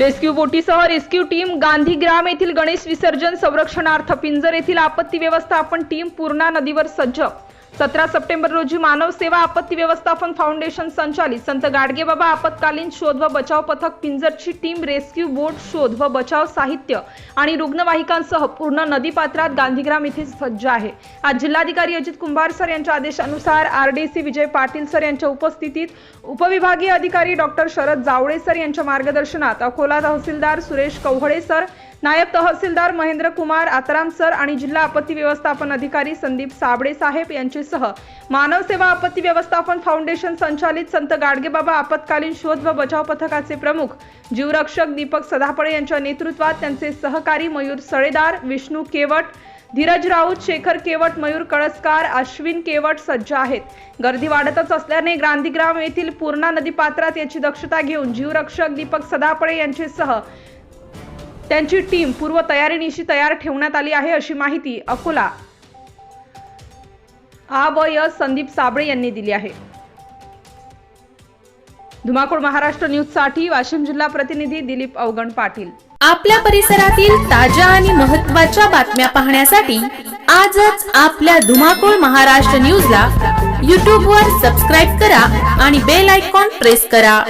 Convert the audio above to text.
Rescue बोटीसह rescue team Gandhigram येथील गणेश विसर्जन संरक्षणार्थ पिंजर येथील आपत्ती व्यवस्थापन टीम पूर्णा नदीवर सज्ज सतरा सप्टेंबर रोजी मानव सेवा आपत्ती व्यवस्थापन फाउंडेशन संचालित. संत गाडगेबाबा आपत्कालीन शोध व बचाव पथक पिंजरची टीम रेस्क्यू बोट शोध व बचाव साहित्य आणि रुग्णवाहिकांसह पूर्ण नदीपात्रात गांधीग्राम येथे सज्ज आहे. आज जिल्हाधिकारी अजित कुंभार सर यांच्या आदेशानुसार आरडीसी विजय पाटील सर यांच्या उपस्थितीत उपविभागीय अधिकारी डॉक्टर शरद जावळे सर यांच्या मार्गदर्शनात अकोला तहसीलदार सुरेश कव्हळे सर नायब तहसीलदार महेंद्र कुमार आतराम सर आणि जिल्हा आपत्ती व्यवस्थापन अधिकारी संदीप साबळे साहेब यांचेसह मानव सेवा आपत्ती व्यवस्थापन फाउंडेशन संचालित संत गाडगेबाबा आपत्कालीन शोध व बचाव पथकाचे प्रमुख जीवरक्षक दीपक सदापळे यांच्या नेतृत्वात त्यांचे सहकारी मयूर सळेदार विष्णू केवट धीरज राऊत शेखर केवट मयूर कळसकार अश्विन केवट सज्ज आहेत. गर्दी वाढतच असल्याने गांधीग्राम येथील पूर्णा नदी पात्रात याची दक्षता घेऊन जीवरक्षक दीपक सदापळे यांचेसह त्यांची टीम पूर्व तयारीनिशी तयार ठेवण्यात आली आहे अशी माहिती अकोला आ व य संदीप साबळे यांनी दिली आहे. धुमाकूळ महाराष्ट्र न्यूजसाठी वाशिम जिल्हा प्रतिनिधी दिलीप अवगण पाटील. आपल्या परिसरातील ताज्या आणि महत्त्वाच्या बातम्या पाहण्यासाठी आजच आपल्या धुमाकूळ महाराष्ट्र न्यूजला यूट्यूबवर वर सबस्क्राईब करा आणि बेल आयकॉन प्रेस करा.